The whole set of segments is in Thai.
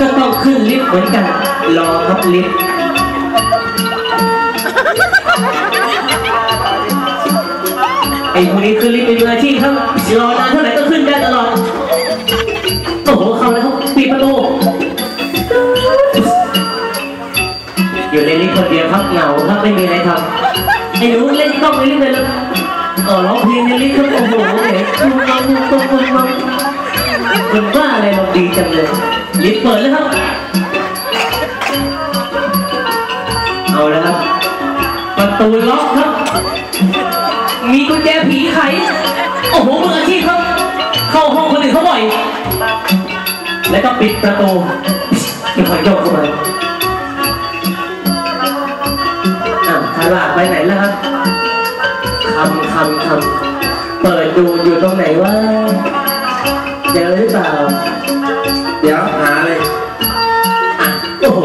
ก็ต้องขึ้นลิฟต์เหมือนกัน รอรับลิฟต์ไอ้พวกนี้ขึ้นลิฟต์เป็นมืออาชีพครับรอนานเท่าไหร่ก็ขึ้นได้ตลอดโอ้โหเข้าแล้วครับปิดประตูอยู่ในลิฟต์คนเดียวครับเหงาครับไม่มีอะไรทำไอ้หนูเล่นกล้องในลิฟต์เลยแล้วก็ร้องเพลงในลิฟต์ครับโอ้โหเห็นตุ้มมังตุ้มมัง มังมันว่าอะไรเราดีจังเลยลิฟต์เปิดแล้วครับ เอาแล้วครับ ประตูล็อกครับ มีกุญแจผีไข โอ้โหมืออาชีพครับ เข้าห้องคนอื่นเขาบ่อย แล้วก็ปิดประตูค่อยยกเข้ามาอ้าวฉลาดไปไหนแล้วครับคำคำคำเปิดดูอยู่ตรงไหนวะ เจอหรือเปล่า เดี๋ยวหาเลยอะโอ้โห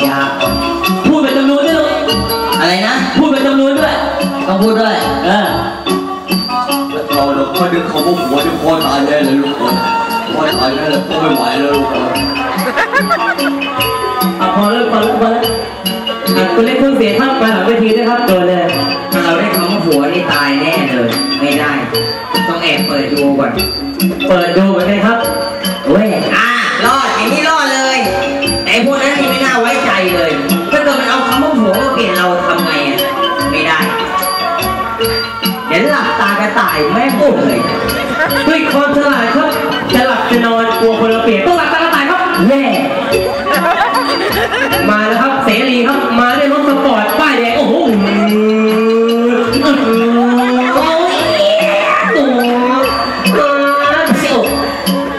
ปัญญาพูดเป็นจำรูนด้วยลูกอะไรนะ พูดเป็นจำรูนด้วย ต้องพูดด้วย เออเราเราค่อยดึงเขาว่าหัวดึงคอตายแน่เลยลูกคนคอตายแน่เลยพ่อไม่ไหวแล้วลูกคนเอาพอแล้วพอแล้วพอแล้วอะคุณเล่นเครื่องเสียงครับมาหลังเวทีด้วยครับโดนเลยถ้าเราได้คำว่าผัวนี่ตายแน่เลย ไม่ได้ ต้องแอบเปิดดูก่อน เปิดดูเหมือนกันครับเว้ยอ่ารอดอย่างนี้รอดเลยแต่ไอ้พวกนั้นนี่ไม่น่าไว้ายแม่พูดเลยด้วยความฉลาดครับจะหลับจะนอนกลัวคนละเปลี่ยนต้องหลับตากระตายครับแย่มาแล้วครับเสรีครับ มาด้วยรถสปอร์ตป้ายแดงโอ้โหตัวมาเชียว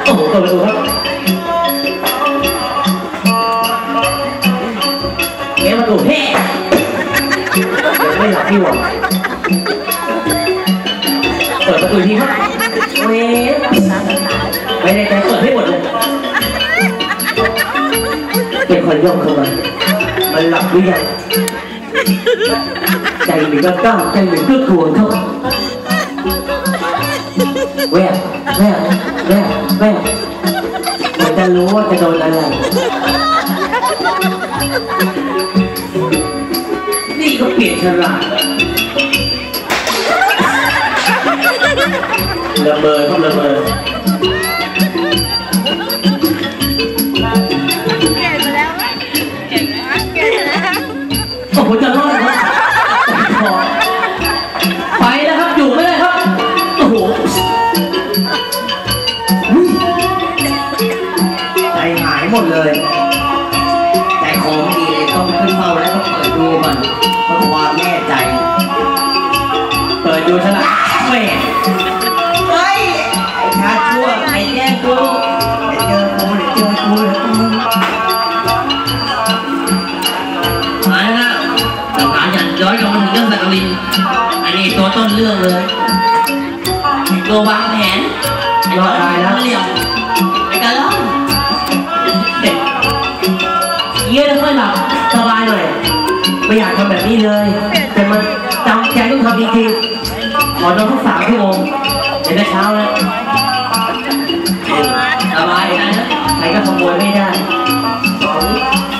โอ้โหเปิดประตูครับเงี้ยประตูเฮ้ยังไม่หลับพี่หวัง ปิดประตูอีกทีครับเว้ยไม่ได้ใจเปิดให้หมดเลยเป็นคนย่องเข้ามามันหลับหรือยังใจหนึ่งก็ก้าวใจหนึ่งก็กลัวเข้าแวบแวบแวบแวบมันจะรู้ว่าจะโดนอะไรนี่ก็เปลี่ยนฉลาด ระเบิดครับระเบิดเก่งไปแล้วเก่งนะเก่งแล้วโอ้โหจะรอดครับพอไปแล้วครับ อยู่ไม่ได้ครับ โอ้โหอุ้ยใจหายหมดเลยใจคอไม่ดีเลยต้องขึ้นเฝ้าแล้วต้องเปิดดูมันเพื่อความแน่ใจ เปิดดูฉลาดแหม่ ตัวต้นเรื่องเลยตัววางแผนไอ้ตัวตายแล้วเหลี่ยมไอ้กระล่อนเด็กเยี่ยแล้วค่อยหลับสบายหน่อยไม่อยากทำแบบนี้เลย แต่มันจำใจต้องทำจริงๆขอนอนสักสามชั่วโมงเดี๋ยวจะเช้าแล้วสบายนะใครก็ขโมยไม่ได้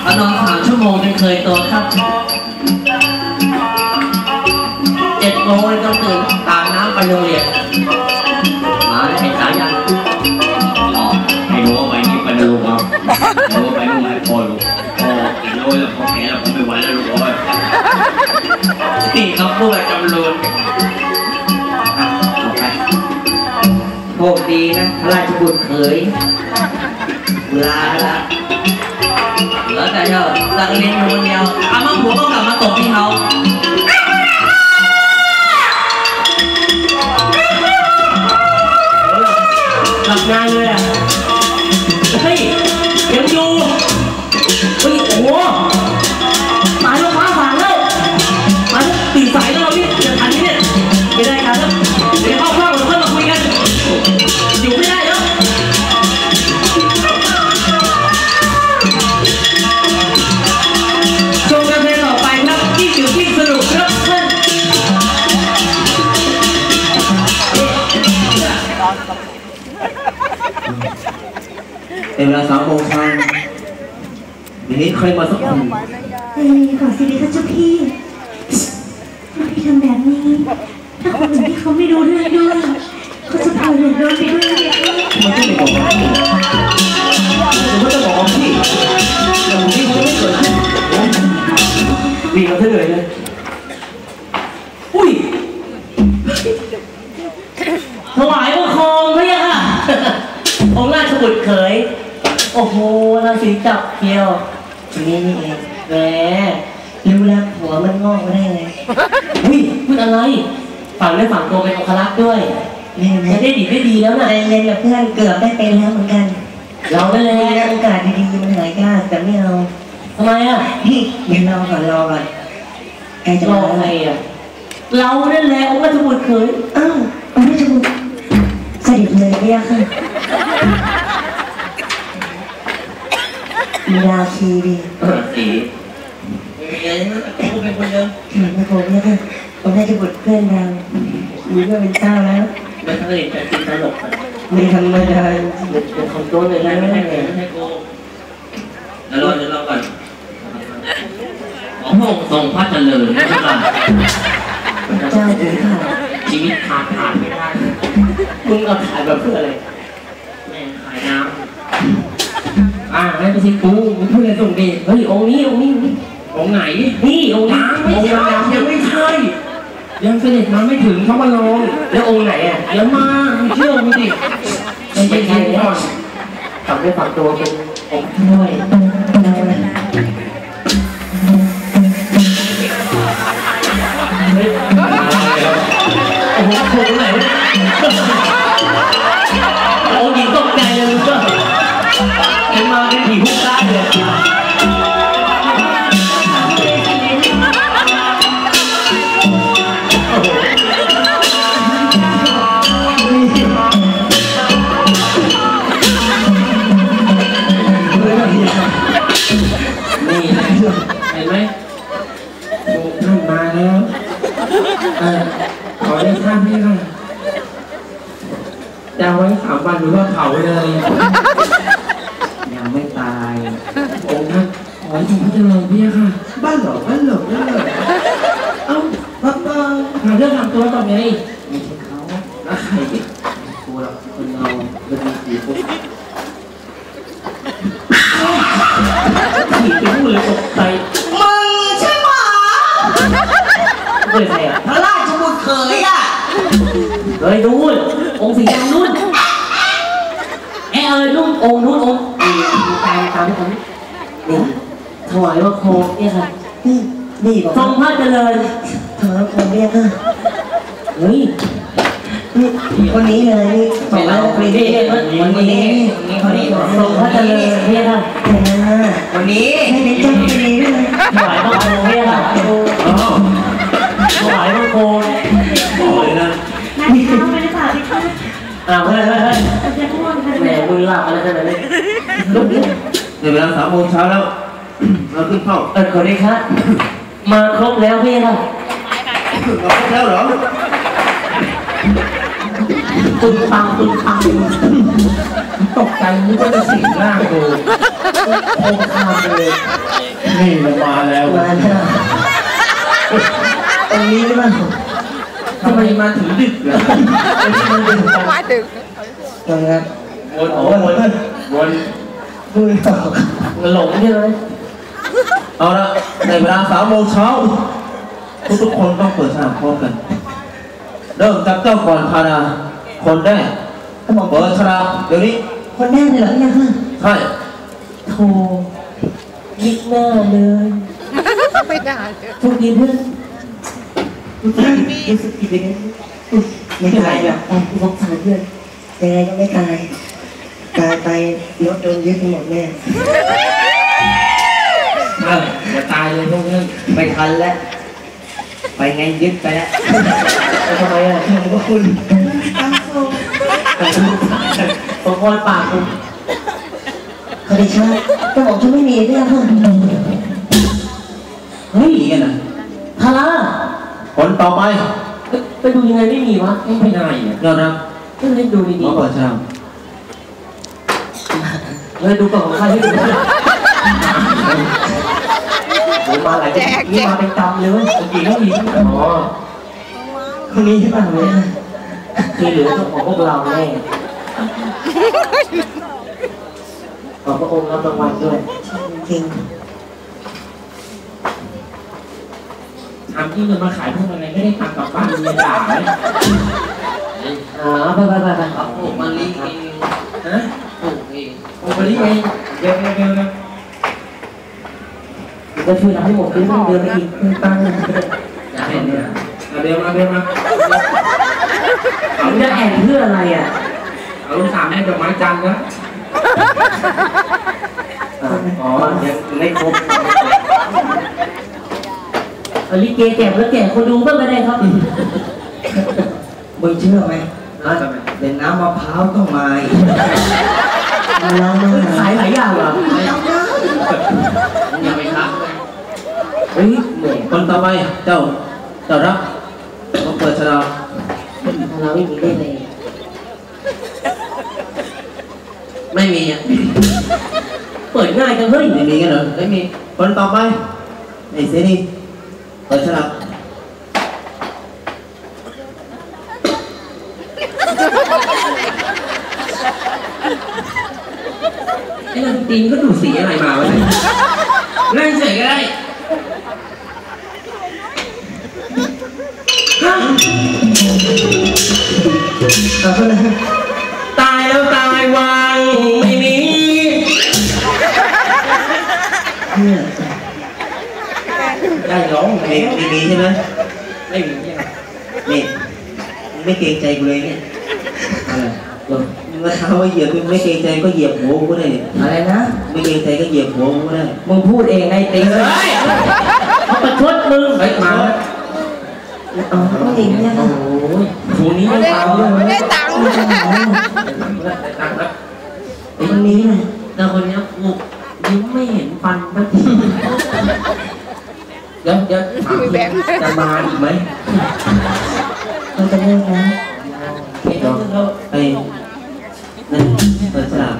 พอนอนสามชั่วโมงจนเคยตัวครับ โมงยต้องตื่นตาน้ำไปโรงเรียนมาแล้วไอ้สายันอ๋อให้รู้ว่าไปนี่ไปนะลูกครับรู้ว่ไปนู่นให้พอลูกพอเห็นรู้แล้วพอแก่แล้วผมไม่ไหวแล้วลูกโอ้ยนี่ครับพวกเราจำลวนอะไปโชคดีนะพระราชบุตรเคยลาละแล้วแต่เธอสักรียนอยู่คนเดียวอามาผัวต้องกลับมาตกที่เขา หลับ ลาสามโมงเช้าวันนี้ใครมาสักคนเฮ้ยขอสิริคะเจ้าพี่ทำไมทำแบบนี้ ถ้าคนอื่นที่เขาไม่รู้เรื่องด้วยเขาจะพาเดือดร้อนไปด้วยเนี่ย มันไม่ได้บอกว่า โอ้โหราศีจับเกียวนี่นี่เองแหมรู้แล้วหัวมันงอกมาได้ไงอุ้ยพูดอะไรฝังได้ฝังตัวเป็นองครักษ์ด้วยเล่นจะได้ดีได้ดีแล้วนะเล่นกับเพื่อนเกือบได้เป็นแล้วเหมือนกัน เราได้มีแล้วโอกาสดีๆมันหายยากแต่ไม่เอาทำไมอะพี่เดี๋ยวรอก่อนรอก่อนใกล้จะรอมาไงแล้วอะเรานั่นแหละองค์ราชบุตรเขยอ้าวองค์ราชบุตรเสด็จเลยพี่ยะค่ะ มีราคีดีสีมีอะไรนะกูเป็นคนเดิมเหมือนกับผมเนี่ยค่ะองค์ราชบุตรเพื่อนเรามีเพื่อนเป็นเจ้าแล้วไม่เคยแต่ติดตลกอะไม่ธรรมดาเป็นของตัวเลยไม่นะไม่ไม่ใช่ได้ไม่ไงใช่กูเดี๋ยวรอเดี๋ยวรอก่อนของพระองค์ทรงพระเจริญนะครับเจ้าถือค่ะชีวิตขาดขาดไม่ได้มึงเอาถ่ายแบบเพื่ออะไรแม่งขายน้ อ่าไม่ใช่กูมึงพูดอะไรส่งดีเฮ้ยองค์นี้องค์นี้องค์นี้ำองค์ไหน นี่องค์นี้ยังไม่ใช่ยังไม่ใช่ ยังเสด็จมาไม่ถึงเขามาลงแล้วองค์ไหนอะเดี๋ยวมามึงเชื่อมึงดิใจเย็นๆก่อนฝังได้ฝังตัวเป็นองค์ด้วย เออขอได้ท่านนี่ค่ะจะเอาไว้สามวันหรือว่าเผาเลยยังไม่ตายองค์ท่านขอให้ทรงพระเจริญพี่ค่ะ บ้านเหรอบ้านเหรอบ้านเหรอเอ้าบ้านบ้านหาเรื่องทำตัวก่อไงไม่ใช่เขาแล้วใครกลัวหรอกคนเราเป็นผีพุ่งผีเป็นผู้เลยตกใจมึงใช่ไหมเฮ้ยใครอะ ยอะเฮ้ยนู่นองค์สีแดงนู่นเอ้ยเออนู่นองค์นู่นองค์นี่ตามตามที่ผมนี่ถวายว่าโคมเนี่ยค่ะนี่นี่บอกทรงพระเจริญถอดผมเนี่ยค่ะเฮ้ยนี่คนนี้เลยนี่บอกว่าฟรีนี่นี่นี่คนนี้คนนี้ทรงพระเจริญเนี่ยค่ะแต่นะวันนี้ให้เด็กเจ้าฟรีด้วยถวายว่าโคมเนี่ยค่ะ อ้าวเฮ้ยเฮ้ยเฮ้ยจะพูดกันแหมมึงหลับอะไรขนาดนี้ลุกลุกในเวลาสามโมงเช้าแล้ว เราขึ้นเข้าเออขอได้ครับ มาครบแล้วพี่ค่ะเราครบแล้วเหรอตุนตังตุนตังตกใจนึกว่าจะสิงร่างกูโคมคามเลยนี่มันมาแล้วมาแล้วตรงนี้หรือเปล่า ทำไมมาถึงดึกเหรอมาถึงตรงนั้นวนโอ้วนวนพูดต่อหลงใช่ไหมเอาละในเวลาสามโมงเช้าทุกๆคนต้องเปิดสนามพร้อมกัน เริ่มจากเจ้าก่อนพานาคนแรกกระหม่อมเปิดฉลากเดี๋ยวนี้ คนแรกเลยเหรอเนี่ยค่ะใช่โธ่ยิกหน้าเลยไม่ได้เลยทุกทีเพื่อน รู้สึกผิดยังไงไม่ตายหรอกแต่สงสารเพื่อนยังไงก็ไม่ตาย ตายไปรถโดนยึดไปหมดแน่เอออย่าตายเลยพวกนี้ไม่ทันแล้ว ไปไงยึดไปแล้วทำไมอะขอบพระคุณสองคนปากคุณขอดิชากระหม่อมฉันไม่มีเนี่ยค่ะเฮ้ยกันนะทาร่า คนต่อไปไปดูยังไงไม่มีวะไม่ได้เนี่ยเดี๋ยวนะก็เล่นดูดีหมอๆเปิดฉลากเลยดูก่อนของใครให้ดูผมมาหลายคนนี่มาเป็นกำเลยเว้ยจริงๆก็มีอ๋อคนนี้ใช่ป่ะเนี่ยคือเหลือเจ้าของพวกเราแน่ขอบพระองค์รับรางวัลด้วยจริง ทำที่เงินมาขายพวกอะไรไม่ได้ทำกับบ้านเมียด่าไหมอ่าไปไปไปไปปลูกมะลิเองฮะปลูกเองปลูกมะลิเองเดี๋ยวเดี๋ยวเดี๋ยวจะช่วยเราให้หมดด้วยเดือนละอีกตั้งอย่าให้เนี่ยเอาเดี๋ยวมาเดี๋ยวมาเขาจะแอนเพื่ออะไรอะเอาลูกสามแม่ดอกไม้จันทร์นะอ๋อยังไม่ครบ ลิเกแจกแล้วแจกคนดูบ้างก็ได้ครับ มึงเชื่อไหมนะเป็นน้ำมะพร้าวก็มาอีกมาล้างมือขายหลายอย่างเหรออย่าไปทักเลยเฮ้ยเหนื่อยคนต่อไปเจ้าเจ้ารับมาเปิดฉลากเราไม่มีได้เลยไม่มีอะเปิดง่ายจังเฮ้ยไม่มีกันเหรอไม่มีคนต่อไปไอ้เซนี่ เปิดฉลากไอ้เรื่องตีนก็ดูสีอะ ได้ร้องมีมีมีใช่ไหมไม่มีเนี่ยนี่มึงไม่เกรงใจกูเลยเนี่ยอะไรมึงมาเท้าว่าเหยียบมึงไม่เกรงใจก็เหยียบหัวกูได้เนี่ยอะไรนะ ไม่เกรงใจก็เหยียบหัวกูได้มึงพูดเองไงติงเฮ้ยเขาประชดมึงเฮ้ยมาแล้วอ๋อผู้หญิงเนี่ยโอ้ค่ะโหชูนี้ยังเบาเลยไม่ได้ตังค์ได้ตังค์แล้วคนนี้นะแต่คนเนี้ยกูยิ้มไม่เห็นฟันสักที เดี๋ยวเดี๋ยวถามจริงจะมาอีกไหมมันจะเลิกนะเดี๋ยวเราไอ้นั่นเปิดฉลาก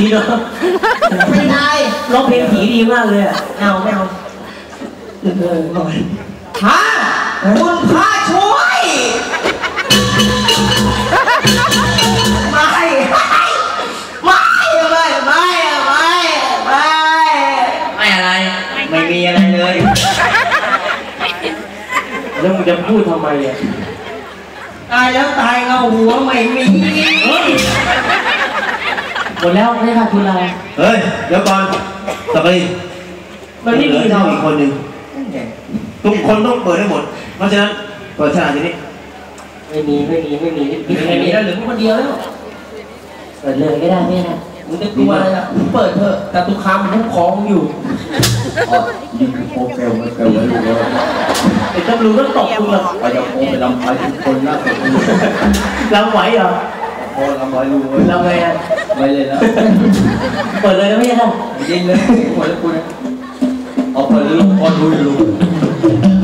ดีเนาะไม่ได้ร้องเพลงผีดีมากเลยอะไม่เอาไม่เอาเออหน่อยฮะคุณพระช่วยไม่ไม่ไม่ไม่ไม่ไม่ไม่อะไร ไม่มีอะไรเลยแล้วมึงจะพูดทำไมอะตายแล้วตายเงาหัวไม่มีเฮ้ย หมดแล้วไม่ขาดทุนอะไรเฮ้ย เดี๋ยวก่อนสักรีมันไม่เหลืมีอเจ้าเจ้าอีกคนหนึ่งทุกคนต้องเปิดให้หมด เพราะฉะนั้นเปิดฉลากทีนี้ไม่มีไม่มีไม่มีมีแค่นี้แล้วเหลือมึงคนเดียวแล้วเปิดเลยก็ได้ไม่ได้มึงจะกลัวอะไรล่ะมึงเปิดเถอะแต่ตุกคำคุ้มครองมึงอยู่อ๋อยิงโปเกลมันเกลไว้อยู่แล้วเดี๋ยวตำรวจก็ตบมึงหรอกไปจะโปไปลำไปทุกคนนะผมเราไหวเหรอโปลำไว้รู้ไว้เราไงอะ ไม่เลยนะเปิดเลยนะไม่ได้ยิงเลยหัวแล้วกูนะเอาไปเลยลูกพอดูอยู่